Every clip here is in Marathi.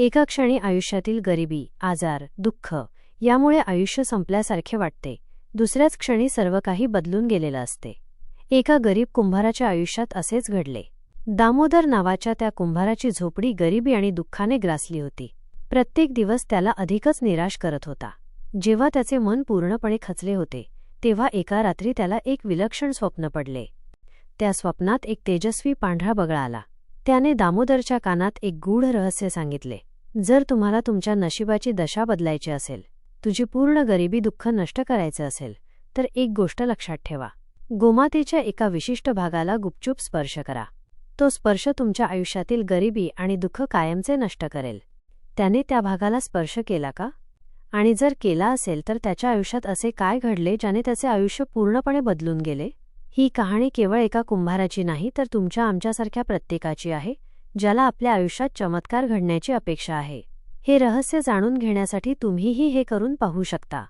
एका क्षणी आयुष्यातील गरिबी आजार दुःख यामुळे आयुष्य संपल्यासारखे वाटते. दुसऱ्याच क्षणी सर्व काही बदलून गेलेलं असते. एका गरीब कुंभाराच्या आयुष्यात असेच घडले. दामोदर नावाच्या त्या कुंभाराची झोपडी गरिबी आणि दुःखाने ग्रासली होती. प्रत्येक दिवस त्याला अधिकच निराश करत होता. जेव्हा त्याचे मन पूर्णपणे खचले होते तेव्हा एका रात्री त्याला एक विलक्षण स्वप्न पडले. त्या स्वप्नात एक तेजस्वी पांढरा बगळा आला. त्याने दामोदरच्या कानात एक गूढ रहस्य सांगितले. जर तुम्हाला तुमच्या नशिबाची दशा बदलायची असेल तुझी पूर्ण गरिबी दुःख नष्ट करायचे असेल तर एक गोष्ट लक्षात ठेवा. गोमातेच्या एका विशिष्ट भागाला गुपचूप स्पर्श करा. तो स्पर्श तुमच्या आयुष्यातील गरिबी आणि दुःख कायमचे नष्ट करेल. त्याने त्या भागाला स्पर्श केला का? आणि जर केला असेल तर त्याच्या आयुष्यात असे काय घडले ज्याने त्याचे आयुष्य पूर्णपणे बदलून गेले? ही कहाणी केवळ एका कुंभाराची नाही तर तुमच्या आमच्यासारख्या प्रत्येकाची आहे. ज्याला आपल्या आयुष्यात चमत्कार घडण्याची अपेक्षा आहे. हे रहस्य जाणून घेण्यासाठी तुम्हीही हे करून पाहू शकता.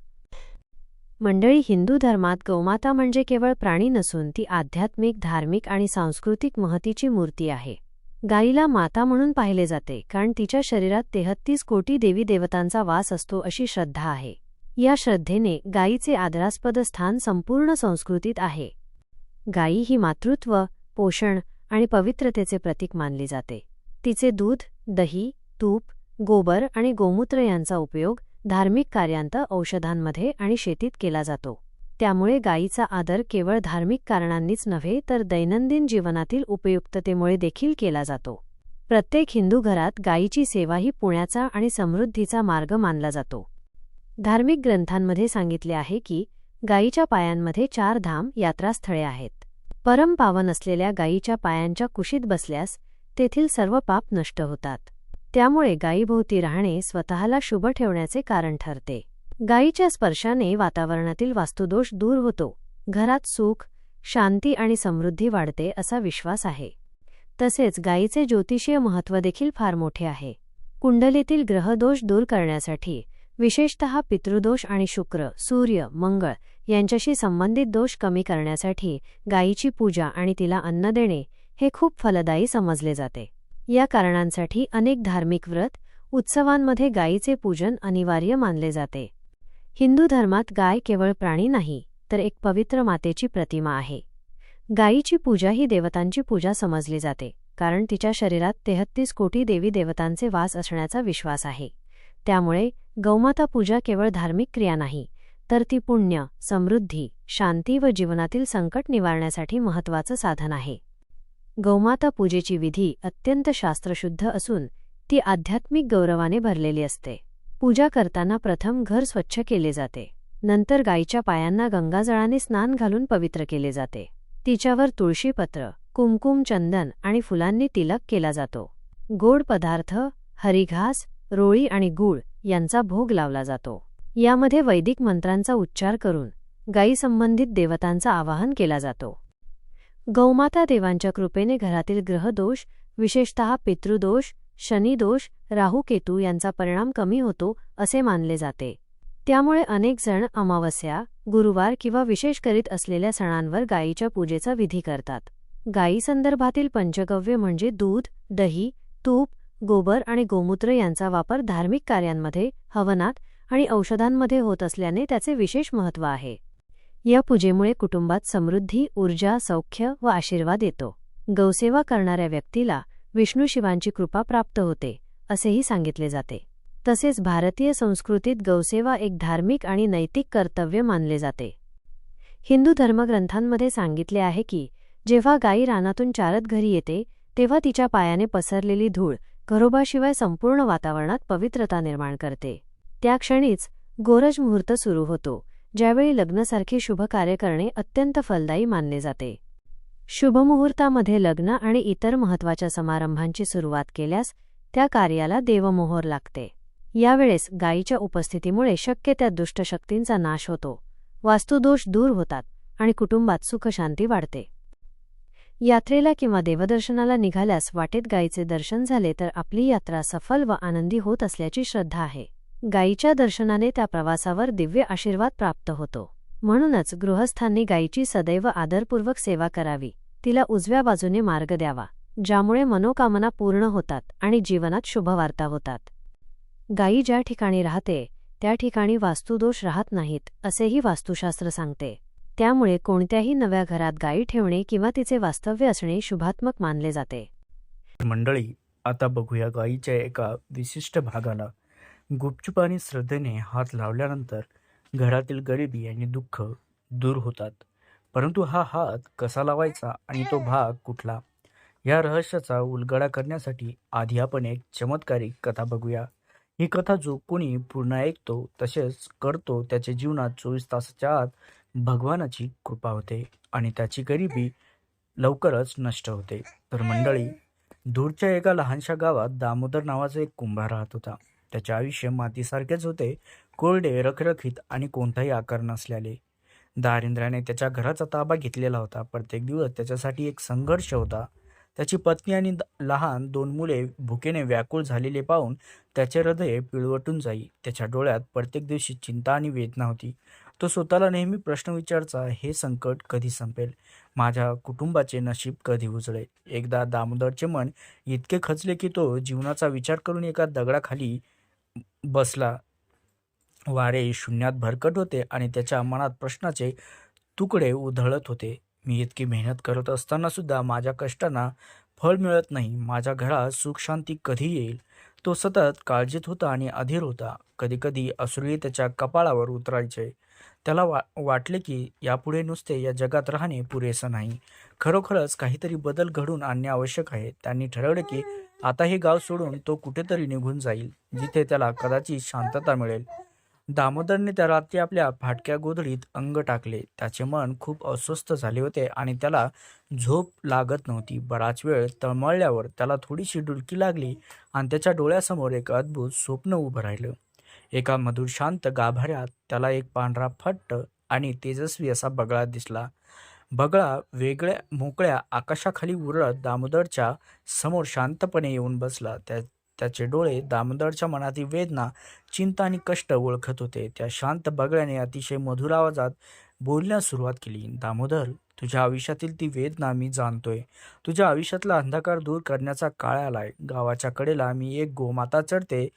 मंडळी हिंदू धर्मात गौमाता म्हणजे केवळ प्राणी नसून ती आध्यात्मिक धार्मिक आणि सांस्कृतिक महतीची मूर्ती आहे. गाईला माता म्हणून पाहिले जाते कारण तिच्या शरीरात तेहत्तीस कोटी देवी देवतांचा वास असतो अशी श्रद्धा आहे. या श्रद्धेने गायीचे आदरास्पद स्थान संपूर्ण संस्कृतीत आहे. गायी ही मातृत्व पोषण आणि पवित्रतेचे प्रतीक मानली जाते. तिचे दूध दही तूप गोबर आणि गोमूत्र यांचा उपयोग धार्मिक कार्यांत औषधांमध्ये आणि शेतीत केला जातो. त्यामुळे गायीचा आदर केवळ धार्मिक कारणांनीच नव्हे तर दैनंदिन जीवनातील उपयुक्ततेमुळे देखील केला जातो. प्रत्येक हिंदू घरात गायीची सेवा ही पुण्याचा आणि समृद्धीचा मार्ग मानला जातो. धार्मिक ग्रंथांमध्ये सांगितले आहे की गायीच्या पायांमध्ये चार धाम यात्रास्थळे आहेत. परमपावन असलेल्या गायीच्या पायांच्या कुशीत बसल्यास तेथील सर्व पाप नष्ट होतात. त्यामुळे गायीभोवती राहणे स्वतःला शुभ ठेवण्याचे कारण ठरते. गायीच्या स्पर्शाने वातावरणातील वास्तुदोष दूर होतो. घरात सुख शांती आणि समृद्धी वाढते असा विश्वास आहे. तसेच गायीचे ज्योतिषीय महत्त्व देखील फार मोठे आहे. कुंडलीतील ग्रहदोष दूर करण्यासाठी विशेषत पितृदोष आणि शुक्र सूर्य मंगळ यांच्याशी संबंधित दोष कमी करण्यासाठी गायीची पूजा आणि तिला अन्न देणे हे खूप फलदायी समजले जाते. या कारणांसाठी अनेक धार्मिक व्रत उत्सवांमध्ये गायीचे पूजन अनिवार्य मानले जाते. हिंदू धर्मात गाय केवळ प्राणी नाही तर एक पवित्र मातेची प्रतिमा आहे. गायीची पूजा ही देवतांची पूजा समजली जाते कारण तिच्या शरीरात तेहत्तीस कोटी देवी देवतांचे वास असण्याचा विश्वास आहे. त्यामुळे गौमाता पूजा केवळ धार्मिक क्रिया नाही तर ती पुण्य समृद्धी शांती व जीवनातील संकट निवारण्यासाठी महत्त्वाचं साधन आहे. गौमाता पूजेची विधी अत्यंत शास्त्रशुद्ध असून ती आध्यात्मिक गौरवाने भरलेली असते. पूजा करताना प्रथम घर स्वच्छ केले जाते. नंतर गायीच्या पायांना गंगाजळाने स्नान घालून पवित्र केले जाते. तिच्यावर तुळशीपत्र कुमकुम चंदन आणि फुलांनी तिलक केला जातो. गोड पदार्थ हरिघास रोळी आणि गूळ यांचा भोग लावला जातो. यामध्ये वैदिक मंत्रांचा उच्चार करून गायी संबंधित देवतांचा आवाहन केला जातो. गौमाता देवांच्या कृपेने घरातील ग्रहदोष विशेषतः पितृदोष शनिदोष राहुकेतू यांचा परिणाम कमी होतो असे मानले जाते. त्यामुळे अनेक जण अमावस्या गुरुवार किंवा विशेष करीत असलेल्या सणांवर गायीच्या पूजेचा विधी करतात. गायीसंदर्भातील पंचगव्य म्हणजे दूध दही तूप गोबर आणि गोमूत्र यांचा वापर धार्मिक कार्यांमध्ये हवनात आणि औषधांमध्ये होत असल्याने त्याचे विशेष महत्त्व आहे. या पूजेमुळे कुटुंबात समृद्धी ऊर्जा सौख्य व आशीर्वाद येतो. गौसेवा करणाऱ्या व्यक्तीला विष्णू शिवांची कृपा प्राप्त होते असेही सांगितले जाते. तसेच भारतीय संस्कृतीत गौसेवा एक धार्मिक आणि नैतिक कर्तव्य मानले जाते. हिंदू धर्मग्रंथांमध्ये सांगितले आहे की जेव्हा गायी रानातून चारत घरी येते तेव्हा तिच्या पायाने पसरलेली धूळ घरोबाशिवाय संपूर्ण वातावरणात पवित्रता निर्माण करते. त्या क्षणीच गोरज मुहूर्त सुरू होतो ज्यावेळी लग्नासारखे शुभ कार्य करणे अत्यंत फलदायी मानले जाते. शुभमुहूर्तामध्ये लग्न आणि इतर महत्त्वाच्या समारंभांची सुरुवात केल्यास त्या कार्याला देवमोहर लागते. यावेळेस गायीच्या उपस्थितीमुळे शक्य त्या दुष्टशक्तींचा नाश होतो वास्तुदोष दूर होतात आणि कुटुंबात सुखशांती वाढते. यात्रेला किंवा देवदर्शनाला निघाल्यास वाटेत गायीचे दर्शन झाले तर आपली यात्रा सफल व आनंदी होत असल्याची श्रद्धा आहे. गायीच्या दर्शनाने त्या प्रवासावर दिव्य आशीर्वाद प्राप्त होतो. म्हणूनच गृहस्थांनी गायीची सदैव आदरपूर्वक सेवा करावी. तिला उजव्या बाजूने मार्ग द्यावा ज्यामुळे मनोकामना पूर्ण होतात आणि जीवनात शुभवार्ता होतात. गायी ज्या ठिकाणी राहते त्या ठिकाणी वास्तुदोष राहत नाहीत असेही वास्तुशास्त्र सांगते. त्यामुळे कोणत्याही नव्या घरात गायी ठेवणे किंवा तिचे वास्तव्य असणे शुभात्मक मानले जाते. मंडळी आता बघूया गायीच्या एका विशिष्ट भागाला. गुपचूप आणि श्रद्धेने हात लावल्यानंतर घरातील गरिबी आणि दुःख दूर होतात. परंतु हा हात कसा लावायचा आणि तो भाग कुठला? या रहस्याचा उलगडा करण्यासाठी आधी आपण एक चमत्कारिक कथा बघूया. ही कथा जो कोणी पूर्ण ऐकतो तसेच करतो त्याच्या जीवनात चोवीस तासाच्या आत भगवानाची कृपा होते आणि त्याची गरिबी लवकरच नष्ट होते. तर मंडळी दूरच्या एका लहानशा गावात दामोदर नावाचा एक कुंभार राहत होता. त्याचे आयुष्य मातीसारखेच होते. कोरडे रखरखीत आणि कोणताही आकार नसल्याने दारिंद्र्याने त्याच्या घराचा ताबा घेतलेला होता. प्रत्येक दिवस त्याच्यासाठी एक संघर्ष होता. त्याची पत्नी आणि द- लहान दोन मुले भुकेने व्याकुळ झालेले पाहून त्याचे हृदय पिळवटून जाई. त्याच्या डोळ्यात प्रत्येक दिवशी चिंता आणि वेदना होती. तो स्वतःला नेहमी प्रश्न विचारचा हे संकट कधी संपेल? माझ्या कुटुंबाचे नशीब कधी उजळे एकदा दामोदरचे मन इतके खचले की तो जीवनाचा विचार करून एका दगडाखाली बसला. वारे शून्यात भरकट होते आणि त्याच्या मनात प्रश्नाचे तुकडे उधळत होते. मी इतकी मेहनत करत असताना सुद्धा माझ्या कष्टांना फळ मिळत नाही. माझ्या घरात सुख शांती कधी येईल? तो सतत काळजीत होता आणि अधीर होता. कधीकधी असुरी त्याच्या कपाळावर उतरायचे. त्याला वा वाटले की यापुढे नुसते या जगात राहणे पुरेसं नाही. खरोखरच काहीतरी बदल घडून आणणे आवश्यक आहे. त्यांनी ठरवले की आता हे गाव सोडून तो कुठेतरी निघून जाईल जिथे त्याला कदाचित शांतता मिळेल. दामोदरने त्या रात्री आपल्या फाटक्या गोधडीत अंग टाकले. त्याचे मन खूप अस्वस्थ झाले होते आणि त्याला झोप लागत नव्हती. बराच वेळ तळमळल्यावर त्याला थोडीशी डुलकी लागली आणि त्याच्या डोळ्यासमोर एक अद्भुत स्वप्न उभं राहिलं. एका मधुर शांत गाभाऱ्यात त्याला एक पांढरा फट्ट आणि तेजस्वी असा बगळा दिसला. बगळा वेगळ्या मोकळ्या आकाशाखाली उरळत दामोदरच्या समोर शांतपणे येऊन बसला. त्या त्याचे डोळे दामोदरच्या मनातील वेदना चिंता आणि कष्ट ओळखत होते. त्या शांत बगळ्याने अतिशय मधुर आवाजात बोलण्यास सुरुवात केली. दामोदर तुझ्या आयुष्यातील ती वेदना मी जाणतोय. तुझ्या आयुष्यातला अंधकार दूर करण्याचा काळ आलाय. गावाच्या कडेला मी एक गोमाता चढते.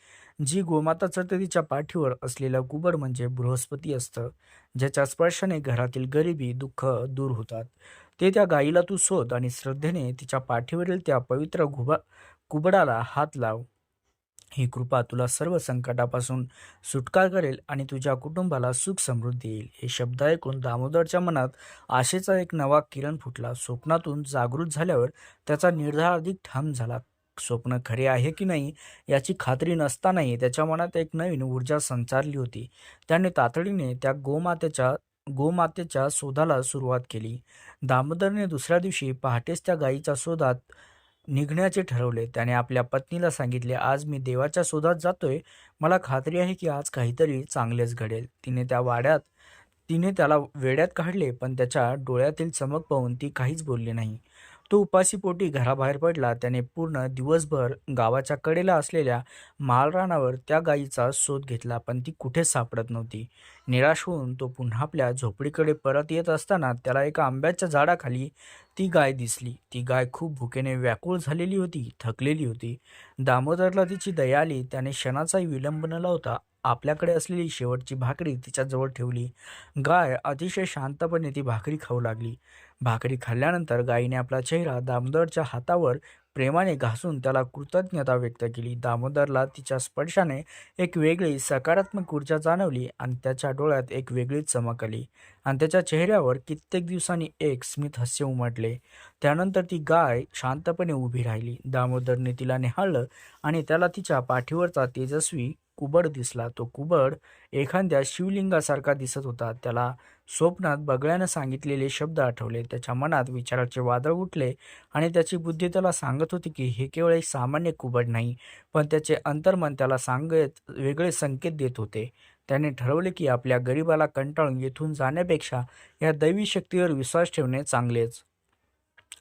जी गोमाता चढते तिच्या पाठीवर असलेला कुबर म्हणजे बृहस्पती असतं ज्याच्या स्पर्शाने घरातील गरिबी दुःख दूर होतात. ते त्या गाईला तू शोध आणि श्रद्धेने तिच्या पाठीवरील त्या पवित्र घुबा कुबडाला हात लाव. ही कृपा तुला सर्व संकटापासून सुटका करेल आणि तुझ्या कुटुंबाला सुख समृद्धी येईल. हे शब्द ऐकून दामोदरच्या मनात आशेचा एक नवा किरण फुटला. स्वप्नातून जागृत झाल्यावर त्याचा निर्धार अधिक ठाम झाला. स्वप्न खरे आहे की नाही याची खात्री नसतानाही त्याच्या मनात एक नवीन ऊर्जा संचारली होती. त्याने तातडीने त्या गोमातेच्या गोमातेच्या शोधाला सुरुवात केली. दामोदरने दुसऱ्या दिवशी पहाटेच त्या गायीच्या शोधात निघण्याचे ठरवले. त्याने आपल्या पत्नीला सांगितले आज मी देवाच्या शोधात जातोय. मला खात्री आहे की आज काहीतरी चांगलेच घडेल. तिने त्या वाड्यात तिने त्याला वेड्यात काढले पण त्याच्या डोळ्यातील चमक पाहून ती काहीच बोलली नाही. तो उपाशीपोटी घराबाहेर पडला. त्याने पूर्ण दिवसभर गावाच्या कडेला असलेल्या मालरानावर त्या गायीचा शोध घेतला पण ती कुठेच सापडत नव्हती. निराश होऊन तो पुन्हा आपल्या झोपडीकडे परत येत असताना त्याला एका आंब्याच्या झाडाखाली ती गाय दिसली. ती गाय खूप भुकेने व्याकुळ झालेली होती थकलेली होती. दामोदरला तिची दया आली. त्याने क्षणाचाही विलंब न लावता आपल्याकडे असलेली शेवटची भाकरी तिच्याजवळ ठेवली. गाय अतिशय शांतपणे ती भाकरी खाऊ लागली. भाकरी खाल्ल्यानंतर गायीने आपला चेहरा दामोदरच्या हातावर प्रेमाने घासून त्याला कृतज्ञता व्यक्त केली. दामोदरला तिच्या स्पर्शाने एक वेगळी सकारात्मक ऊर्जा जाणवली आणि त्याच्या डोळ्यात एक वेगळीच चमक आली. आणि त्याच्या चेहऱ्यावर कित्येक दिवसांनी एक स्मित हास्य उमटले. त्यानंतर ती गाय शांतपणे उभी राहिली. दामोदरने तिला निहाळलं आणि त्याला तिच्या पाठीवरचा तेजस्वी कुबड दिसला. तो कुबड एखाद्या शिवलिंगासारखा दिसत होता. त्याला स्वप्नात बगळ्यानं सांगितलेले शब्द आठवले. त्याच्या मनात विचाराचे वादळ उठले आणि त्याची बुद्धी त्याला सांगत होती की हे केवळ एक सामान्य कुबड नाही पण त्याचे अंतर्मन त्याला सांगत वेगळे संकेत देत होते. त्याने ठरवले की आपल्या गरिबाला कंटाळून येथून जाण्यापेक्षा या दैवी शक्तीवर विश्वास ठेवणे चांगलेच.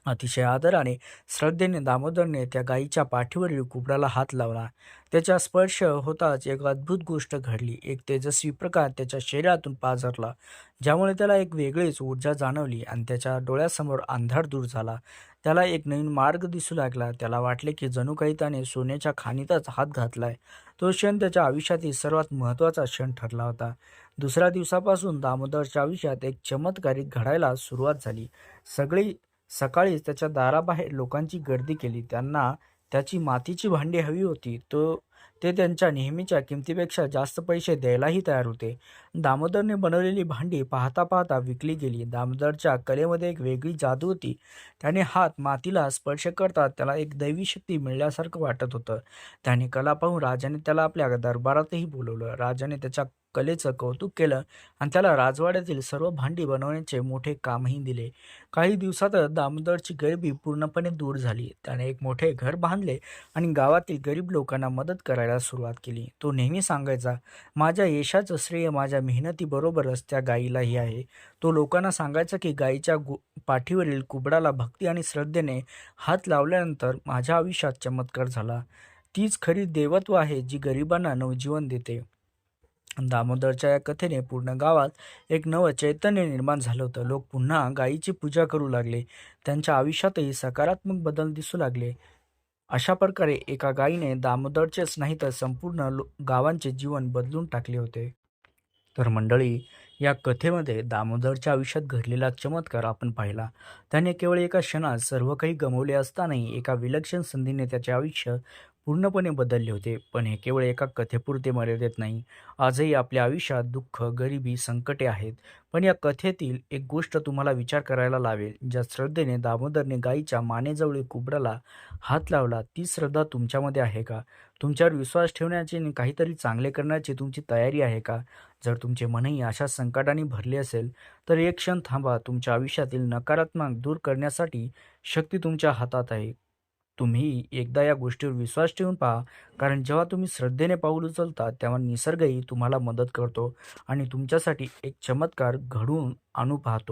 अतिशय आदराने श्रद्धेने दामोदरने त्या गायीच्या पाठीवरील कुबडाला हात लावला. त्याचा स्पर्श होताच एक अद्भुत गोष्ट घडली. एक तेजस्वी प्रकाश त्याच्या शरीरातून पाझरला ज्यामुळे त्याला एक वेगळीच ऊर्जा जाणवली आणि त्याच्या डोळ्यासमोर अंधार दूर झाला. त्याला एक नवीन मार्ग दिसू लागला. त्याला वाटले की जणू काही त्याने सोन्याच्या खाणीतच हात घातलाय. तो क्षण त्याच्या आयुष्यातील सर्वात महत्त्वाचा क्षण ठरला होता. दुसऱ्या दिवसापासून दामोदरच्या आयुष्यात एक चमत्कारिक घडायला सुरुवात झाली. सगळी सकाळीच त्याच्या दाराबाहेर लोकांची गर्दी केली. त्यांना त्याची मातीची भांडी हवी होती. तो ते त्यांच्या नेहमीच्या किमतीपेक्षा जास्त पैसे द्यायलाही तयार होते. दामोदरने बनवलेली भांडी पाहता पाहता विकली गेली. दामोदरच्या कलेमध्ये एक वेगळी जादू होती. त्याने हात मातीला स्पर्श करतात त्याला एक दैवी शक्ती मिळल्यासारखं वाटत होतं. त्याने कला पाहून राजाने त्याला आपल्या दरबारातही बोलवलं. राजाने त्याच्या कलेचं कौतुक केलं आणि त्याला राजवाड्यातील सर्व भांडी बनवण्याचे मोठे कामही दिले. काही दिवसातच दामोदरची गरिबी पूर्णपणे दूर झाली. त्याने एक मोठे घर बांधले आणि गावातील गरीब लोकांना मदत करायला सुरुवात केली. तो नेहमी सांगायचा माझ्या यशाचं श्रेय माझ्या मेहनतीबरोबरच त्या गायीलाही आहे. तो लोकांना सांगायचा की गायीच्या गु पाठीवरील कुबडाला भक्ती आणि श्रद्धेने हात लावल्यानंतर माझ्या आयुष्यात चमत्कार झाला. तीच खरी देवत्व आहे जी गरिबांना नवजीवन देते. दामोदरच्या या कथेने पूर्ण गावात एक नवं चैतन्य निर्माण झालं होतं. लोक पुन्हा गायीची पूजा करू लागले. त्यांच्या आयुष्यातही सकारात्मक बदल दिसू लागले. अशा प्रकारे एका गायीने दामोदरचेच नाही तर संपूर्ण लो गावांचे जीवन बदलून टाकले होते. तर मंडळी या कथेमध्ये दामोदरच्या आयुष्यात घडलेला चमत्कार आपण पाहिला. त्याने केवळ एका क्षणात सर्व काही गमावले असतानाही एका विलक्षण संधीने त्याचे आयुष्य पूर्णपणे बदलले होते पण हे केवळ एका कथेपुरते मर्यादित नाही. आजही आपल्या आयुष्यात दुःख गरिबी संकटे आहेत पण या कथेतील एक गोष्ट तुम्हाला विचार करायला लावेल. ज्या श्रद्धेने दामोदरने गायीच्या मानेजवळील कुबडाला हात लावला ती श्रद्धा तुमच्यामध्ये आहे का? तुमच्यावर विश्वास ठेवण्याची आणि काहीतरी चांगले करण्याची तुमची तयारी आहे का? जर तुमचे मनही अशा संकटाने भरले असेल तर एक क्षण थांबा. तुमच्या आयुष्यातील नकारात्मक दूर करण्यासाठी शक्ती तुमच्या हातात आहे. तुम्ही एकदा या गोष्टीवर विश्वास ठेवून पहा. कारण जेव्हा तुम्ही श्रद्धेने पाऊल उचलता तेव्हा निसर्गही तुम्हाला मदत करतो आणि तुमच्यासाठी एक चमत्कार घडवून आणू पाहतो.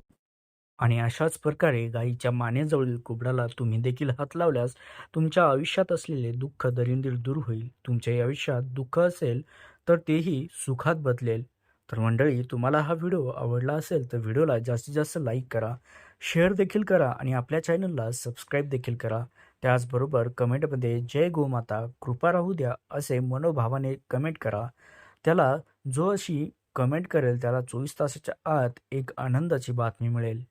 आणि अशाच प्रकारे गायीच्या मानेजवळील कुबडाला तुम्ही देखील हात लावल्यास तुमच्या आयुष्यात असलेले दुःख दरिंदीर दूर होईल. तुमच्याही आयुष्यात दुःख असेल तर तेही सुखात बदलेल. तर मंडळी तुम्हाला हा व्हिडिओ आवडला असेल तर व्हिडिओला जास्तीत जास्त लाईक करा शेअर देखील करा आणि आपल्या चॅनलला सबस्क्राईब देखील करा. त्याचबरोबर कमेंटमध्ये जय गोमाता कृपा राहू द्या असे मनोभावाने कमेंट करा. त्याला जो अशी कमेंट करेल त्याला चोवीस तासाच्या आत एक आनंदाची बातमी मिळेल.